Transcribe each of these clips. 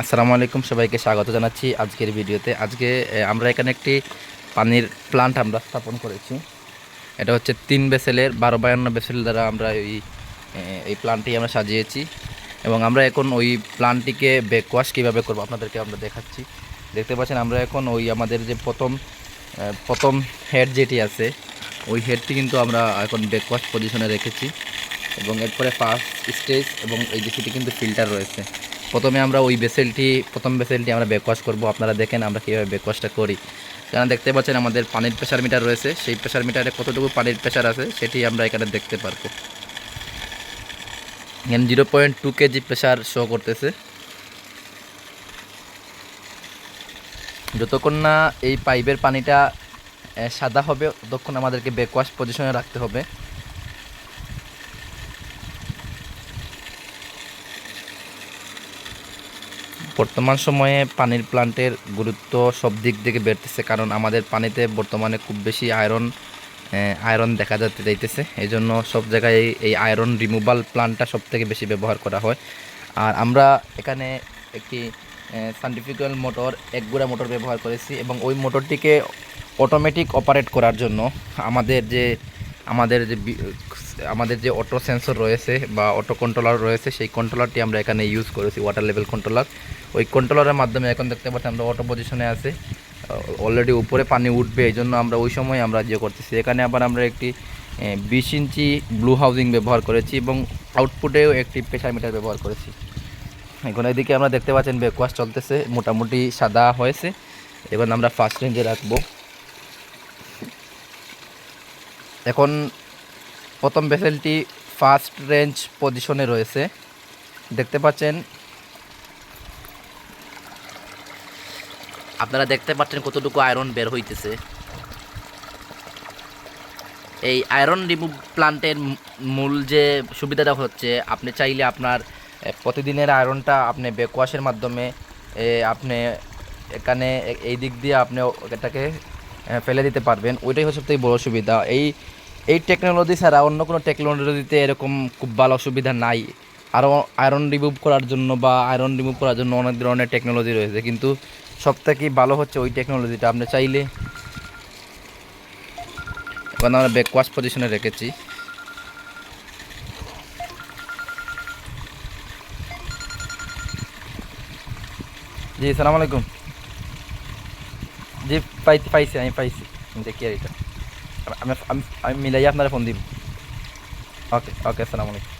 আসসালামু আলাইকুম, সবাইকে স্বাগত জানাচ্ছি আজকের ভিডিওতে। আজকে আমরা এখানে একটি পানির প্লান্ট আমরা স্থাপন করেছি। এটা হচ্ছে তিন বেসেলের, বারো বায়ান্ন বেসেল দ্বারা আমরা এই এই প্লান্টটি আমরা সাজিয়েছি। এবং আমরা এখন ওই প্লান্টটিকে ব্যাকওয়াশ কীভাবে করব আপনাদেরকে আমরা দেখাচ্ছি। দেখতে পাচ্ছেন, আমরা এখন ওই আমাদের যে প্রথম প্রথম হেড যেটি আছে, ওই হেডটি কিন্তু আমরা এখন ব্যাকওয়াশ পজিশনে রেখেছি। এবং এরপরে ফার্স্ট স্টেজ এবং এই যে সেটি কিন্তু ফিল্টার রয়েছে। প্রথমে আমরা ওই বেসেলটি প্রথম বেসেলটি আমরা ব্যাকওয়াশ করব। আপনারা দেখেন আমরা কীভাবে ব্যাকওয়াশটা করি। কারণ দেখতে পাচ্ছেন আমাদের পানির প্রেশার মিটার রয়েছে। সেই প্রেশার মিটারে কতটুকু পানির প্রেশার আছে সেটি আমরা এখানে দেখতে পারব। এখানে zero point two KG pressure show করতেছে। যতক্ষণ না এই পাইপের পানিটা সাদা হবে, ততক্ষণ আমাদেরকে ব্যাকওয়াশ পজিশনে রাখতে হবে। বর্তমান সময়ে পানির প্লান্টের গুরুত্ব সব দিক থেকে বেড়তেছে, কারণ আমাদের পানিতে বর্তমানে খুব বেশি আয়রন আয়রন দেখা যাতে যাইতেছে। এই জন্য সব জায়গায় এই- আয়রন রিমুভাল প্লান্টটা সব থেকে বেশি ব্যবহার করা হয়। আর আমরা এখানে একটি সান্টিফিক্যাল মোটর একগুড়া মোটর ব্যবহার করেছি এবং ওই মোটরটিকে অটোমেটিক অপারেট করার জন্য আমাদের যে আমাদের যে আমাদের যে অটো সেন্সর রয়েছে বা অটো কন্ট্রোলার রয়েছে, সেই কন্ট্রোলারটি আমরা এখানে ইউজ করেছি ওয়াটার লেভেল কন্ট্রোলার ওই কন্ট্রোলারের মাধ্যমে এখন দেখতে পাচ্ছি আমরা অটো পজিশনে আছে। অলরেডি উপরে পানি উঠবে এই জন্য আমরা ওই সময় আমরা ইয়ে করতেছি। এখানে আবার আমরা একটি বিশ ইঞ্চি ব্লু হাউজিং ব্যবহার করেছি এবং আউটপুটেও একটি প্রেশার মিটার ব্যবহার করেছি। এখন এদিকে আমরা দেখতে পাচ্ছেন ব্রেকওয়াশ চলতেছে, মোটামুটি সাদা হয়েছে। এখন আমরা ফার্স্ট রেঞ্জে রাখব। এখন প্রথম ভেসেলটি ফার্স্ট রেঞ্জ পজিশনে রয়েছে। দেখতে পাচ্ছেন। আপনারা দেখতে পাচ্ছেন কতটুকু আয়রন বের হইতেছে। এই আয়রন রিমুভ প্লান্টের মূল যে সুবিধাটা হচ্ছে, আপনি চাইলে আপনার প্রতিদিনের আয়রনটা আপনি ব্যাকওয়াশের মাধ্যমে আপনি এখানে এই দিক দিয়ে আপনি এটাকে ফেলে দিতে পারবেন। ওইটাই হচ্ছে সবথেকে বড় সুবিধা। এই এই টেকনোলজি ছাড়া অন্য কোনো টেকনোলজিতে এরকম খুব ভালো সুবিধা নাই। আরও আয়রন রিমুভ করার জন্য বা আয়রন রিমুভ করার জন্য অনেক ধরনের টেকনোলজি রয়েছে, কিন্তু সব থেকে ভালো হচ্ছে ওই টেকনোলজিটা আপনি চাইলে এখন আমরা ব্যাকওয়াশ পজিশনে রেখেছি। জি, সালাম আলাইকুম। জি পাইছি পাইছি, আমি পাইছি। দেখি আর এটা। আমি আমি মিলাই আপনারা ফোন দিব ওকে ওকে আসসালামু আলাইকুম।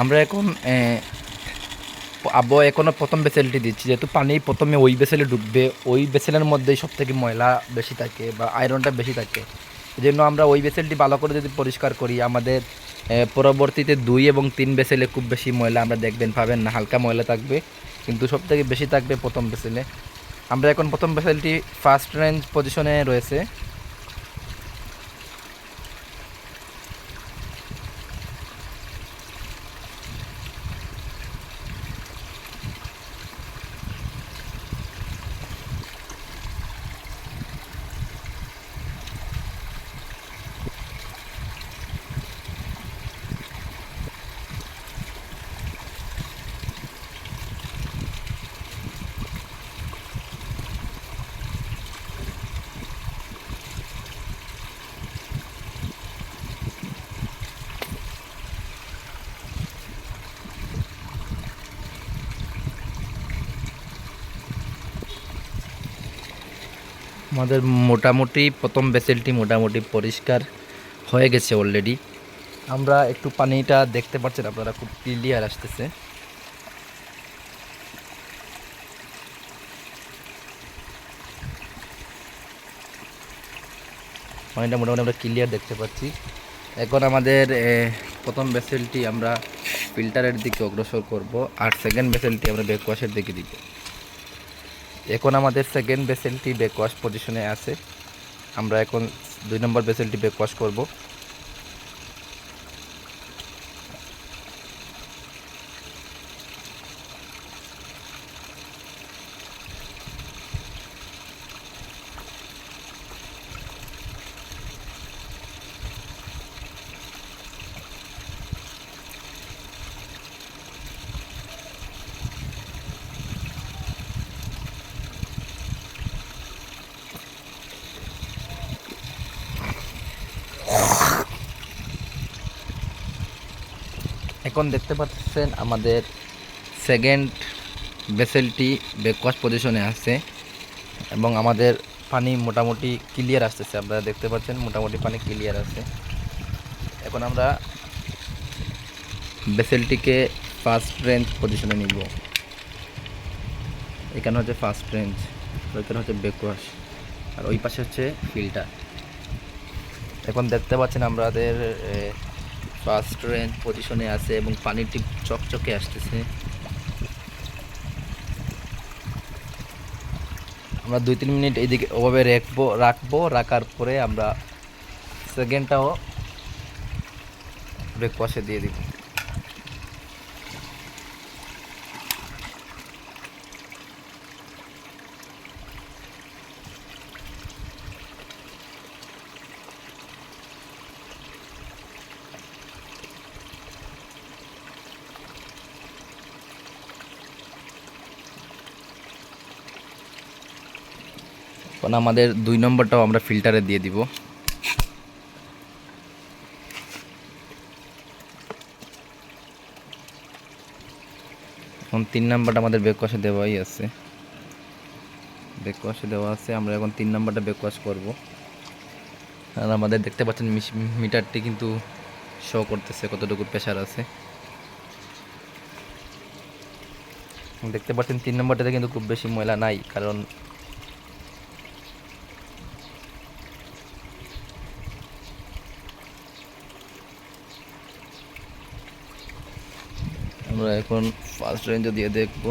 আমরা এখন আবহাওয়া আবো এখনও প্রথম বেসেলটি দিচ্ছি। যেহেতু পানি প্রথমে ওই বেসেলে ঢুকবে ওই বেসেলের মধ্যেই সব থেকে ময়লা বেশি থাকে বা আয়রনটা বেশি থাকে। এই জন্য আমরা ওই বেসেলটি ভালো করে যদি পরিষ্কার করি, আমাদের পরবর্তীতে দুই এবং তিন বেসেলে খুব বেশি ময়লা আমরা দেখবেন, পাবেন না, হালকা ময়লা থাকবে, কিন্তু সব থেকে বেশি থাকবে প্রথম বেসেলে আমরা এখন প্রথম বেসেলটি ফার্স্ট রেঞ্জ পজিশনে রয়েছে। আমাদের মোটামুটি প্রথম বেসেলটি মোটামুটি পরিষ্কার হয়ে গেছে অলরেডি আমরা একটু পানিটা দেখতে পাচ্ছেন, আপনারা খুব ক্লিয়ার আসতেছে। পানিটা মোটামুটি আমরা ক্লিয়ার দেখতে পাচ্ছি। এখন আমাদের প্রথম ভেসেলটি আমরা ফিল্টারের দিকে অগ্রসর করব আর সেকেন্ড ভেসেলটি আমরা ব্যাকওয়াশের দিকে দিব। এখন আমাদের সেকেন্ড বেসেলটি ব্যাকওয়াশ পজিশনে আছে। আমরা এখন দুই নম্বর বেসেলটি ব্যাকওয়াশ করব। এখন দেখতে পাচ্ছেন আমাদের সেকেন্ড ভেসেলটি ব্যাকওয়াশ পজিশনে আছে এবং আমাদের পানি মোটামুটি ক্লিয়ার আসতেছে। আপনারা দেখতে পাচ্ছেন মোটামুটি পানি ক্লিয়ার আছে। এখন আমরা ভেসেলটিকে ফার্স্ট রেঞ্জ পজিশনে নিব। এখানে হচ্ছে ফার্স্ট রেঞ্জ ওইখানে হচ্ছে ব্যাকওয়াশ আর ওই পাশে হচ্ছে ফিল্টার এখন দেখতে পাচ্ছেন আমাদের ফার্স্ট রেঞ্জ পজিশনে আছে এবং পানিটি চকচকে আসতেছে। আমরা দুই তিন মিনিট এইদিকে ওভাবে রাখব রাখব, রাখার পরে আমরা সেকেন্ডটাও ব্রেকওয়াশে দিয়ে দিব। এখন আমাদের দুই নম্বরটাও আমরা ফিল্টারে দিয়ে দিব। এখন তিন নাম্বারটা আমাদের বেকওয়াশে দেওয়াই আছে। বেকওয়াশে দেওয়া আছে, আমরা এখন তিন নাম্বারটা বেকওয়াশ করব। আর আমাদের দেখতে পাচ্ছেন মিটারটি কিন্তু শো করতেছে কতটুকু প্রেশার আছে। দেখতে পাচ্ছেন তিন নম্বরটাতে কিন্তু খুব বেশি ময়লা নাই, কারণ আমরা এখন ফার্স্ট রেঞ্জে দিয়ে দেখব।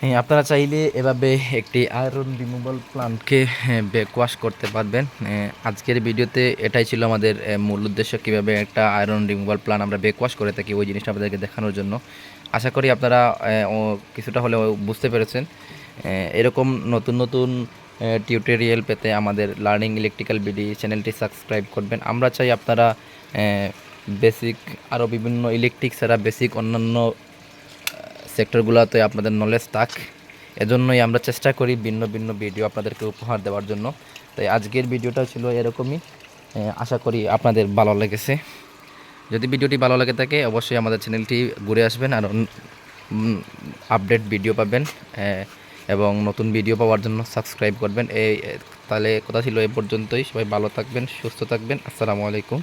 আপনারা চাইলে এভাবে একটি আয়রন রিমুভাল প্লান্টকে ব্যাকওয়াশ করতে পারবেন। হ্যাঁ, আজকের ভিডিওতে এটাই ছিল আমাদের মূল উদ্দেশ্য কীভাবে একটা আয়রন রিমুভাল প্লান আমরা ব্যাকওয়াশ করে থাকি ওই জিনিসটা আপনাদেরকে দেখানোর জন্য। আশা করি আপনারা কিছুটা হলেও বুঝতে পেরেছেন। এরকম নতুন নতুন টিউটোরিয়াল পেতে আমাদের লার্নিং ইলেকট্রিক্যাল বিডি চ্যানেলটি সাবস্ক্রাইব করবেন। আমরা চাই আপনারা বেসিক আরও বিভিন্ন ইলেকট্রিক ছাড়া বেসিক অন্যান্য সেক্টরগুলোতে আপনাদের নলেজ থাক। এজন্যই আমরা চেষ্টা করি ভিন্ন ভিন্ন ভিডিও আপনাদেরকে উপহার দেওয়ার জন্য। তাই আজকের ভিডিওটা ছিল এরকমই। আশা করি আপনাদের ভালো লেগেছে। যদি ভিডিওটি ভালো লেগে থাকে, অবশ্যই আমাদের চ্যানেলটি ঘুরে আসবেন আর আপডেট ভিডিও পাবেন। এবং নতুন ভিডিও পাওয়ার জন্য সাবস্ক্রাইব করবেন। এই তাহলে কথা ছিল এ পর্যন্তই। সবাই ভালো থাকবেন, সুস্থ থাকবেন। আসসালামু আলাইকুম।